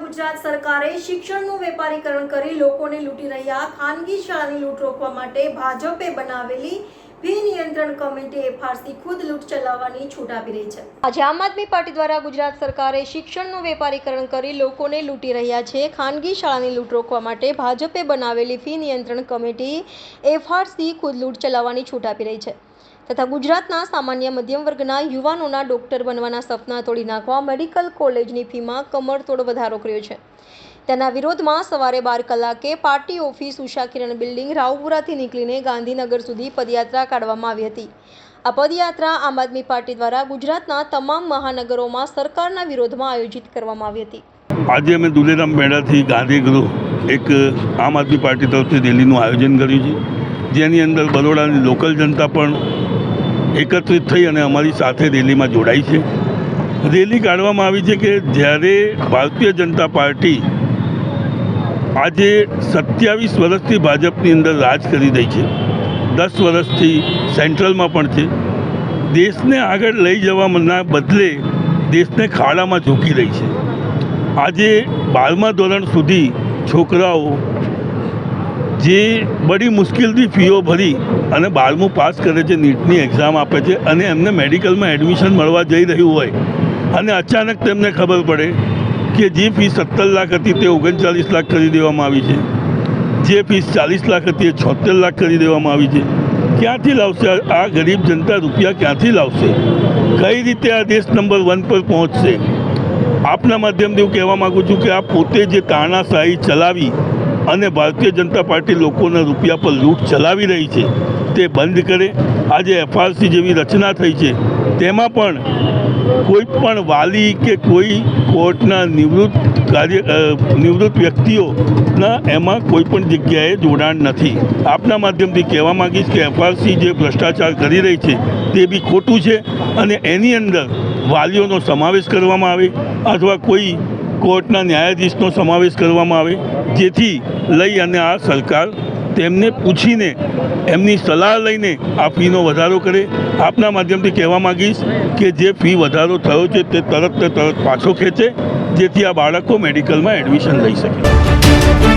ગુજરાત સરકારે શિક્ષણનું વેપારીકરણ કરી લોકોને લૂંટી રહ્યા ખાનગી શાળાની લૂંટ રોકવા માટે ભાજપે બનાવેલી ફી નિયંત્રણ કમિટી એફઆરસી ખુદ લૂંટ ચલાવવાની છૂટ આપી રહી છે. આજે આમ આદમી પાર્ટી દ્વારા ગુજરાત સરકારે શિક્ષણનું વેપારીકરણ કરી લોકોને લૂંટી રહ્યા છે. ખાનગી શાળાની લૂંટ રોકવા માટે ભાજપે બનાવેલી ફી નિયંત્રણ કમિટી એફઆરસી ખુદ લૂંટ ચલાવવાની છૂટ આપી રહી છે. તથા ગુજરાતના સામાન્ય મધ્યમ વર્ગના યુવાનોના ડોક્ટર બનવાના સપના તોડી નાખવા મેડિકલ કોલેજની ફીમાં કમરતોડ વધારો કર્યો છે. તેના વિરોધમાં સવારે બાર કલાકે party office Usha Kiran building રાવપુરાથી નીકળીને ગાંધીનગર સુધી પદયાત્રા કાઢવામાં આવી હતી. આ પદયાત્રા આમ આદમી પાર્ટી દ્વારા ગુજરાતના તમામ મહાનગરોમાં સરકારના વિરોધમાં આયોજિત કરવામાં આવી હતી. આજે અમે દુલેરામ મેળાથી ગાંધીગૃહ એક આમ આદમી પાર્ટી તરફથી રેલીનું આયોજન કર્યું છે. જેની અંદર બરોડાની લોકલ જનતા પણ એકત્રિત થઈ અને અમારી સાથે રેલીમાં જોડાઈ છે. રેલી કાઢવામાં આવી છે કે જ્યારે ભારતીય જનતા પાર્ટી આજે સત્યાવીસ વર્ષથી ભાજપની અંદર રાજ કરી રહી છે. દસ વર્ષથી સેન્ટ્રલમાં પણ છે. દેશને આગળ લઈ જવાના બદલે દેશને ખાડામાં ઝૂકી રહી છે. આજે બારમા ધોરણ સુધી છોકરાઓ જે બડી મુશ્કેલથી ફીઓ ભરી અને બારમું પાસ કરે છે, નીટની એક્ઝામ આપે છે અને એમને મેડિકલમાં એડમિશન મળવા જઈ રહ્યું હોય. અને અચાનક તેમને ખબર પડે કે જે ફી સત્તર લાખ હતી તે ઓગણચાલીસ લાખ કરી દેવામાં આવી છે. જે ફીસ ચાલીસ લાખ હતી એ છોતેર લાખ કરી દેવામાં આવી છે. ક્યાંથી લાવશે? આ ગરીબ જનતા રૂપિયા ક્યાંથી લાવશે? કઈ રીતે આ દેશ નંબર વન પર પહોંચશે? આપના માધ્યમથી હું કહેવા માગું છું કે આ પોતે જે તાણાશાહી ચલાવી અને ભારતીય જનતા પાર્ટી લોકોના રૂપિયા પર લૂંટ ચલાવી રહી છે. તે બંધ કરે. આજે એફઆરસી જેવી રચના થઈ છે. તેમાં પણ કોઈ પણ વાલી કે કોઈ કોર્ટના નિવૃત્ત કાર્ય નિવૃત્ત વ્યક્તિઓના એમાં કોઈ પણ જગ્યાએ જોડાણ નથી. આપના માધ્યમથી કહેવા માગીશ કે એફઆરસી જે ભ્રષ્ટાચાર કરી રહી છે, તે બી ખોટું છે અને એની અંદર વાલીઓનો સમાવેશ કરવામાં આવે. અથવા કોઈ કોર્ટના ન્યાયાધીશનો સમાવેશ કરવામાં આવે, જેથી લઈ અને આ સરકાર તેમને પૂછીને એમની સલાહ લઈને આ ફીનો વધારો કરે. આપના માધ્યમથી કહેવા માગીશ કે જે ફી વધારો થયો છે તે તરત તરત પાછો ખેંચે, જેથી આ બાળકો મેડિકલમાં એડમિશન લઈ શકે.